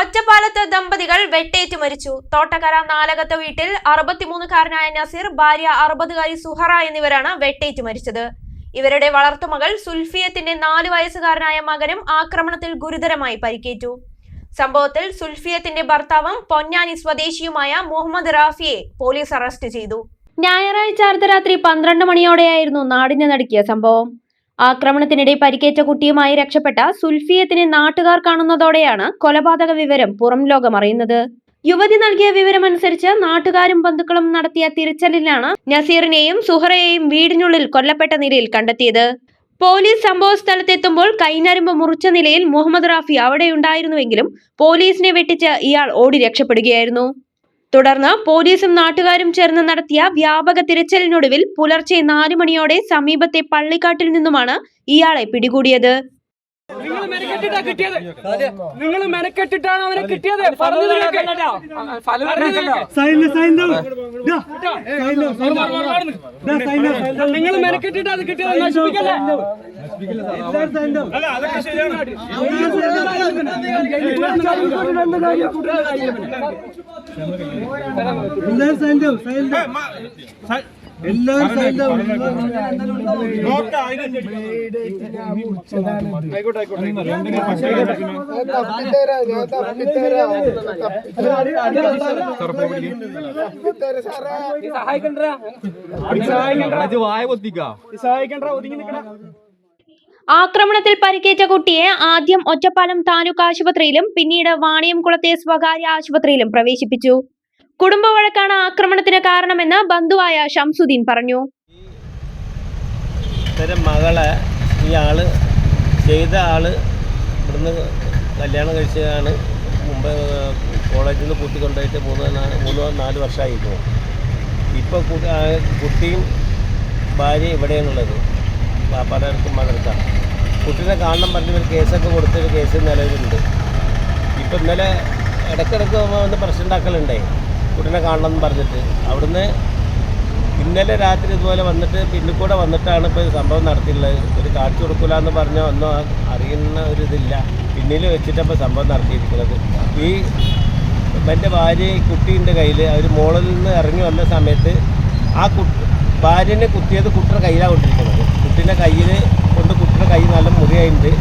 ഒറ്റപ്പാലത്ത് ദമ്പതികൾ വെട്ടേറ്റ് മരിച്ചു. തോട്ടക്കര നാലകത്തെ വീട്ടിൽ അറുപത്തിമൂന്നുകാരനായ നസീർ ഭാര്യ അറുപതുകാരി സുഹറ എന്നിവരാണ് വെട്ടേറ്റ് മരിച്ചത്. ഇവരുടെ വളർത്തുമകൾ സുൽഫിയത്തിന്റെ നാലു വയസ്സുകാരനായ മകനും ആക്രമണത്തിൽ ഗുരുതരമായി പരിക്കേറ്റു. സംഭവത്തിൽ സുൽഫിയത്തിന്റെ ഭർത്താവും പൊന്നാനി സ്വദേശിയുമായ മുഹമ്മദ് റാഫിയെ പോലീസ് അറസ്റ്റ് ചെയ്തു. ഞായറാഴ്ച അർദ്ധരാത്രി പന്ത്രണ്ട് മണിയോടെയായിരുന്നു നാടിനെ നടുക്കിയ സംഭവം. ആക്രമണത്തിനിടെ പരിക്കേറ്റ കുട്ടിയുമായി രക്ഷപ്പെട്ട സുൽഫിയത്തിനെ നാട്ടുകാർ കാണുന്നതോടെയാണ് കൊലപാതക വിവരം പുറം ലോകം അറിയുന്നത് യുവതി നൽകിയ വിവരമനുസരിച്ച് നാട്ടുകാരും ബന്ധുക്കളും നടത്തിയ തിരച്ചിലിലാണ് നസീറിനെയും സുഹറയെയും വീടിനുള്ളിൽ കൊല്ലപ്പെട്ട നിലയിൽ കണ്ടെത്തിയത്. പോലീസ് സംഭവ സ്ഥലത്തെത്തുമ്പോൾ കൈനരമ്പ് മുറിച്ച നിലയിൽ മുഹമ്മദ് റാഫി അവിടെയുണ്ടായിരുന്നുവെങ്കിലും പോലീസിനെ വെട്ടിച്ച് ഇയാൾ ഓടി രക്ഷപ്പെടുകയായിരുന്നു. തുടർന്ന് പോലീസും നാട്ടുകാരും ചേർന്ന് നടത്തിയ വ്യാപക തിരച്ചിലിനൊടുവിൽ പുലർച്ചെ നാലു മണിയോടെ സമീപത്തെ പള്ളിക്കാട്ടിൽ നിന്നുമാണ് ഇയാളെ പിടികൂടിയത് നിങ്ങൾ മെനക്കെട്ടിട്ടാ കിട്ടിയത് നിങ്ങൾ മെനക്കെട്ടിട്ടാണ് അവനെ കിട്ടിയത് പറഞ്ഞു നിങ്ങൾ മെനക്കെട്ടിട്ടാ അത് കിട്ടിയത് നശിപ്പിക്കല്ലേ എല്ലാവരും സൈൻ ഒതുങ്ങി എല്ലാവരും സൈൻ ഡൗൺ സൈൻ ഡൗൺ എല്ലാവരും സൈൻ ഡൗൺ ആക്രമണത്തിൽ പരിക്കേറ്റ കുട്ടിയെ ആദ്യം ഒറ്റപ്പാലം താലൂക്ക് ആശുപത്രിയിലും പിന്നീട് വാണിയംകുളത്തെ സ്വകാര്യ ആശുപത്രിയിലും പ്രവേശിപ്പിച്ചു. കുടുംബ വഴക്കാണ് ആക്രമണത്തിന് കാരണമെന്ന് ബന്ധുവായ ഷംസുദ്ദീൻ പറഞ്ഞു. മകളെ ഈ ആൾ ചെയ്ത ആൾ ഇവിടുന്ന് കല്യാണം കഴിച്ചതാണ്. മുമ്പ് കോളേജിൽ നിന്ന് കൂട്ടി കൊണ്ടുപോയിട്ട് മൂന്ന് മൂന്നോ നാല് വർഷമായിരുന്നു. ഇപ്പോൾ കുട്ടിയും ഭാര്യ ഇവിടെയാണുള്ളത് പാപ്പാടെ അടുത്തും മകർക്കാണ് കുട്ടീനെ കാണണം പറഞ്ഞ ഒരു കേസൊക്കെ കൊടുത്തൊരു കേസ് നിലവിലുണ്ട്. ഇപ്പം ഇന്നലെ ഇടയ്ക്കിടയ്ക്ക് വന്ന് പ്രശ്നം ഉണ്ടാക്കലുണ്ടേ കുട്ടീനെ കാണണം എന്ന് പറഞ്ഞിട്ട്. അവിടുന്ന് ഇന്നലെ രാത്രി ഇതുപോലെ വന്നിട്ട് പിന്നെ കൂടെ വന്നിട്ടാണ് ഇപ്പോൾ സംഭവം നടത്തിയിട്ടുള്ളത്. ഒരു കാണിച്ചു കൊടുക്കില്ല എന്ന് പറഞ്ഞാൽ ഒന്നും അറിയുന്ന ഒരു ഇതില്ല. പിന്നിൽ വെച്ചിട്ട് ഇപ്പോൾ സംഭവം നടത്തിയിരിക്കുന്നത്. ഈ എന്റെ ഭാര്യ കുട്ടീന്റെ കയ്യിൽ അവർ മോളിൽ നിന്ന് ഇറങ്ങി വന്ന സമയത്ത് ആ കുട്ടി ഭാര്യനെ കുത്തിയത് കുട്ടിയുടെ കയ്യിലാണ് കൊണ്ടിരിക്കുന്നത്. കുട്ടീന്റെ കയ്യിൽ കൊണ്ട് കുട്ടിയുടെ കൈ നല്ല മുറിയായിട്ടുണ്ട്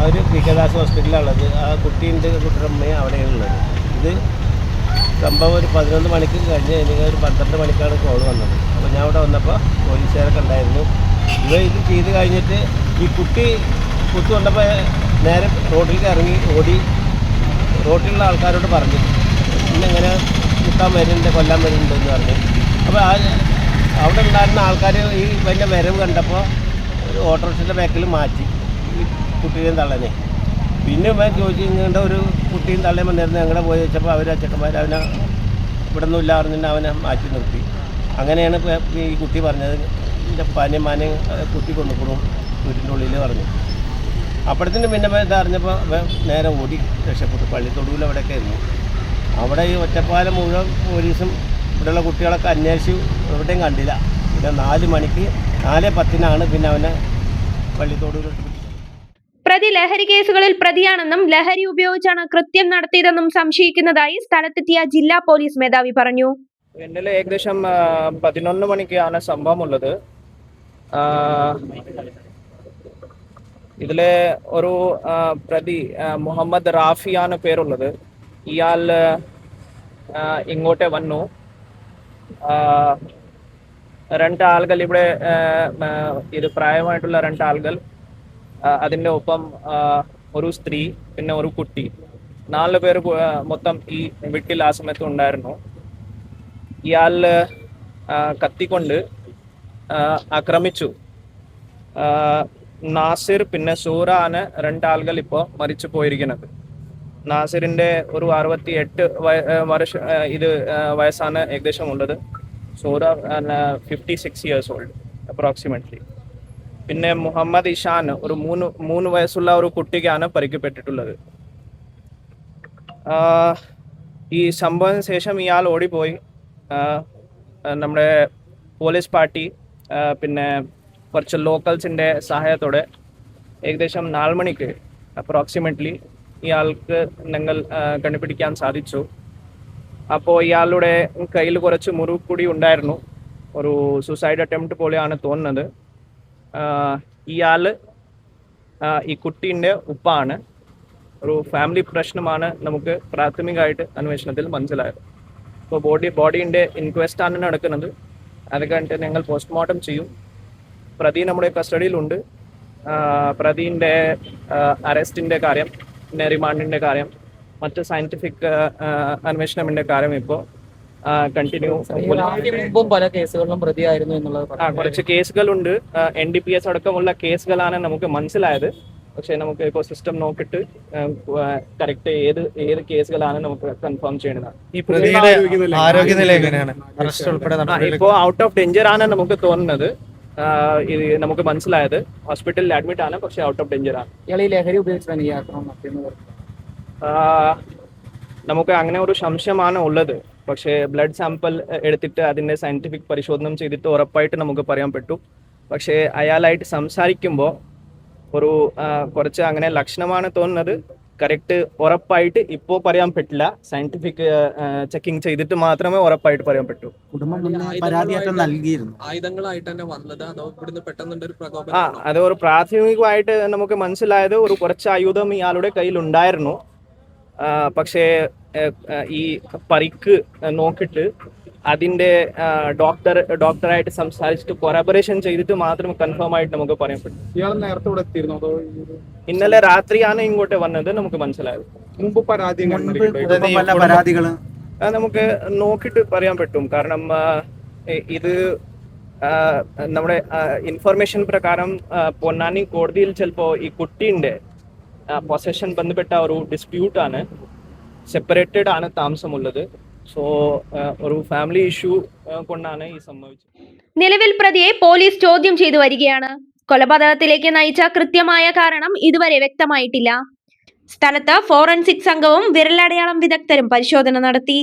അവർ വികദാസ് ഹോസ്പിറ്റലിലുള്ളത് ആ കുട്ടീന്റെ കുട്ടിയുടെ അമ്മയും അവിടെയാണുള്ളത് ഇത് സംഭവം ഒരു പതിനൊന്ന് മണിക്ക് കഴിഞ്ഞ് എനിക്ക് ഒരു പന്ത്രണ്ട് മണിക്കാണ് കോൾ വന്നത്. അപ്പോൾ ഞാൻ അവിടെ വന്നപ്പോൾ പോലീസുകാരൊക്കെ ഉണ്ടായിരുന്നു. ഇവ ഇത് ചെയ്ത് കഴിഞ്ഞിട്ട് ഈ കുട്ടി കുത്തു കൊണ്ടപ്പോൾ നേരെ റോഡിലേക്ക് ഇറങ്ങി ഓടി റോഡിലുള്ള ആൾക്കാരോട് പറഞ്ഞു ഇന്നിങ്ങനെ കുത്താൻ വരുന്നുണ്ട് കൊല്ലാൻ വരുന്നുണ്ട് എന്ന് പറഞ്ഞു. അപ്പോൾ അവിടെ ഉണ്ടായിരുന്ന ആൾക്കാർ ഈ വലിയ വരവ് കണ്ടപ്പോൾ ഒരു ഓട്ടോറിക്ഷന്റെ ബാക്കിൽ മാറ്റി. ഈ കുട്ടിയെയും തള്ളനെ. പിന്നെ ഇവൻ ചോദിച്ചു ഇങ്ങോട്ട് ഒരു കുട്ടിയും തള്ളയും വന്നിരുന്നു. ഞങ്ങളെ പോയി വെച്ചപ്പോൾ അവർ അച്ഛന്മാർ അവനെ ഇവിടെ നിന്നും ഇല്ല പറഞ്ഞിട്ട് അവനെ മാറ്റി നിർത്തി. അങ്ങനെയാണ് ഇപ്പൊ ഈ കുട്ടി പറഞ്ഞത്. എന്റെ പാനയും കുട്ടി കൊണ്ടുപോകും വീട്ടിന്റെ ഉള്ളിൽ പറഞ്ഞു. അപ്പോഴത്തിന് പിന്നെ ഇതറിഞ്ഞപ്പോൾ നേരെ ഓടി രക്ഷപ്പെട്ടു. പള്ളിത്തൊടുവിൽ അവിടെയൊക്കെ ആയിരുന്നു അവിടെ ഈ ഒറ്റപ്പാലം മുഴുവൻ പോലീസും ഇവിടെയുള്ള കുട്ടികളൊക്കെ അന്വേഷിച്ചു എവിടെയും കണ്ടില്ല. പിന്നെ നാല് മണിക്ക് നാല് പത്തിനാണ് പിന്നെ അവനെ പള്ളിത്തോടുവിലോട്ട് പിടിച്ചത് പ്രതി ലഹരി കേസുകളിൽ പ്രതിയാണെന്നും ലഹരി ഉപയോഗിച്ചാണ് കൃത്യം നടത്തിയതെന്നും സംശയിക്കുന്നതായി സ്ഥലത്തെത്തിയ ജില്ലാ പോലീസ് മേധാവി പറഞ്ഞു. എന്നിൽ ഏകദേശം പതിനൊന്ന് മണിക്കാണ് സംഭവമുള്ളത്. ഉള്ളത് ഇതിലെ ഒരു പ്രതി മുഹമ്മദ് റാഫിയാണ് പേരുള്ളത്. ഇയാൾ ഇങ്ങോട്ടേ വന്നു. രണ്ട് ആളുകൾ ഇവിടെ ഇത് പ്രായമായിട്ടുള്ള രണ്ട് ആളുകൾ അതിന്റെ ഒപ്പം ഒരു സ്ത്രീ പിന്നെ ഒരു കുട്ടി. നാല് പേര് മൊത്തം ഈ വീട്ടിൽ ആ സമയത്ത് ഉണ്ടായിരുന്നു. ഇയാൾ കത്തിക്കൊണ്ട് ആക്രമിച്ചു. നാസിർ പിന്നെ സൂറാണ് രണ്ടാളുകൾ ഇപ്പോൾ മരിച്ചു പോയിരിക്കുന്നത്. നാസിറിന്റെ ഒരു അറുപത്തി എട്ട് വർഷ ഇത് വയസ്സാണ് ഏകദേശം ഉള്ളത് സൂറ fifty six years old approximately പിന്നെ മുഹമ്മദ് ഇഷാൻ ഒരു മൂന്ന് മൂന്ന് വയസ്സുള്ള ഒരു കുട്ടിക്കാണ് പരിക്കപ്പെട്ടിട്ടുള്ളത്. ഈ സംഭവത്തിന് ശേഷം ഇയാൾ ഓടിപ്പോയി. നമ്മുടെ പോലീസ് പാർട്ടി പിന്നെ കുറച്ച് ലോക്കൽസിന്റെ സഹായത്തോടെ ഏകദേശം നാല് മണിക്ക് അപ്രോക്സിമേറ്റ്ലി ഇയാൾക്ക് ഞങ്ങൾ കണ്ടുപിടിക്കാൻ സാധിച്ചു. അപ്പോൾ ഇയാളുടെ കയ്യിൽ കുറച്ച് മുറിവ് ഉണ്ടായിരുന്നു. ഒരു സൂസൈഡ് അറ്റംപ്റ്റ് പോലെയാണ് തോന്നുന്നത്. ഇയാൾ ഈ കുട്ടീന്റെ ഉപ്പാണ്. ഒരു ഫാമിലി പ്രശ്നമാണ് നമുക്ക് പ്രാഥമികമായിട്ട് അന്വേഷണത്തിൽ മനസ്സിലായത്. ഇപ്പോൾ ബോഡി ബോഡീന്റെ ഇൻക്വസ്റ്റ് ആണ് നടക്കുന്നത്. അത് കഴിഞ്ഞിട്ട് ഞങ്ങൾ പോസ്റ്റ്മോർട്ടം ചെയ്യും. പ്രതി നമ്മുടെ കസ്റ്റഡിയിലുണ്ട് പ്രതിന്റെ അറസ്റ്റിന്റെ കാര്യം റിമാൻഡിന്റെ കാര്യം മറ്റ് സയന്റിഫിക് അന്വേഷണമിന്റെ കാര്യം ഇപ്പോൾ കണ്ടിന്യൂ മുമ്പും പല കേസുകളിലും പ്രതിയായിരുന്നു എന്നുള്ളത് ആ കുറച്ച് കേസുകളുണ്ട്. എൻ ഡി പി എസ് അടക്കമുള്ള കേസുകളാണ് നമുക്ക് മനസ്സിലായത്. പക്ഷേ നമുക്ക് ഇപ്പോൾ സിസ്റ്റം നോക്കിയിട്ട് കറക്റ്റ് ഏത് ഏത് കേസുകളാണ് നമുക്ക് കൺഫേം ചെയ്യേണ്ടത് ഈ പ്രതിയുടെ ആരോഗ്യനില എങ്ങനെയാണ്? അറസ്റ്റ് ഉൾപ്പെടെ ആ, നടപടികൾ ഇപ്പോ ഔട്ട് ഓഫ് ഡേഞ്ചർ ആണ് നമുക്ക് തോന്നുന്നത്. ഇത് നമുക്ക് മനസ്സിലായത് ഹോസ്പിറ്റലിൽ അഡ്മിറ്റ് ആണ് പക്ഷെ ഔട്ട് ഓഫ് ഡേഞ്ചർ ആണ്. ഇയാൾ ഈ ലഹരി ഉപയോഗിച്ചാണ് ഈ ആക്രമണം നടത്തിയെന്ന് ആ, നമുക്ക് അങ്ങനെ ഒരു സംശയമാണ് ഉള്ളത്. പക്ഷേ ബ്ലഡ് സാമ്പിൾ എടുത്തിട്ട് അതിന്റെ സയന്റിഫിക് പരിശോധനം ചെയ്തിട്ട് ഉറപ്പായിട്ട് നമുക്ക് പറയാൻ പറ്റും. പക്ഷേ അയാളായിട്ട് സംസാരിക്കുമ്പോൾ ഒരു കുറച്ച് അങ്ങനെ ലക്ഷണമാണ് തോന്നുന്നത്. കറക്റ്റ് ഉറപ്പായിട്ട് ഇപ്പോ പറയാൻ പറ്റില്ല. സയന്റിഫിക് ചെക്കിംഗ് ചെയ്തിട്ട് മാത്രമേ ഉറപ്പായിട്ട് പറയാൻ പറ്റൂ. ആയുധങ്ങളായിട്ട് തന്നെ വന്നത് അതോ ഇവിടുന്ന് ഒരു ആ പ്രകോപനം അത് ഒരു പ്രാഥമികമായിട്ട് നമുക്ക് മനസ്സിലായത് ഒരു കുറച്ച് ആയുധം ഇയാളുടെ കയ്യിൽ ഉണ്ടായിരുന്നു. പക്ഷേ ഈ പരിക്ക് നോക്കിയിട്ട് അതിന്റെ ഡോക്ടർ ഡോക്ടറായിട്ട് സംസാരിച്ചിട്ട് കൊറാബറേഷൻ ചെയ്തിട്ട് മാത്രം കൺഫേം ആയിട്ട് നമുക്ക് പറയാൻ പറ്റും. ഇയാൾ നേരത്തെ ഇവിടെ എത്തിയിരുന്നു അതോ ഇന്നലെ രാത്രിയാണ് ഇങ്ങോട്ട് വന്നത് നമുക്ക് മനസ്സിലായത്. മുമ്പ് പരാതി മുൻപ് കണ്ടിട്ടുണ്ടോ? കുടുംബം പല പരാതികളും. അത് നമുക്ക് നോക്കിയിട്ട് പറയാൻ പറ്റും. കാരണം ഇത് നമ്മുടെ ഇൻഫർമേഷൻ പ്രകാരം പൊന്നാനി കോടതിയിൽ ചിലപ്പോ ഈ കുട്ടിന്റെ പൊസഷൻ ബന്ധപ്പെട്ട ഒരു ഡിസ്പ്യൂട്ടാണ് സെപ്പറേറ്റഡ് ആണ് താമസമുള്ളത്. സോ ഒരു ഫാമിലി ഇഷ്യൂ കൊണ്ടാണ് ഈ സംഭവിച്ചത്. നിലവിൽ പ്രതിയെ പോലീസ് ചോദ്യം ചെയ്തു വരികയാണ്. കൊലപാതകത്തിലേക്ക് നയിച്ച കൃത്യമായ കാരണം ഇതുവരെ വ്യക്തമായിട്ടില്ല. സ്ഥലത്ത് ഫോറൻസിക് സംഘവും വിരലടയാളം വിദഗ്ധരും പരിശോധന നടത്തി.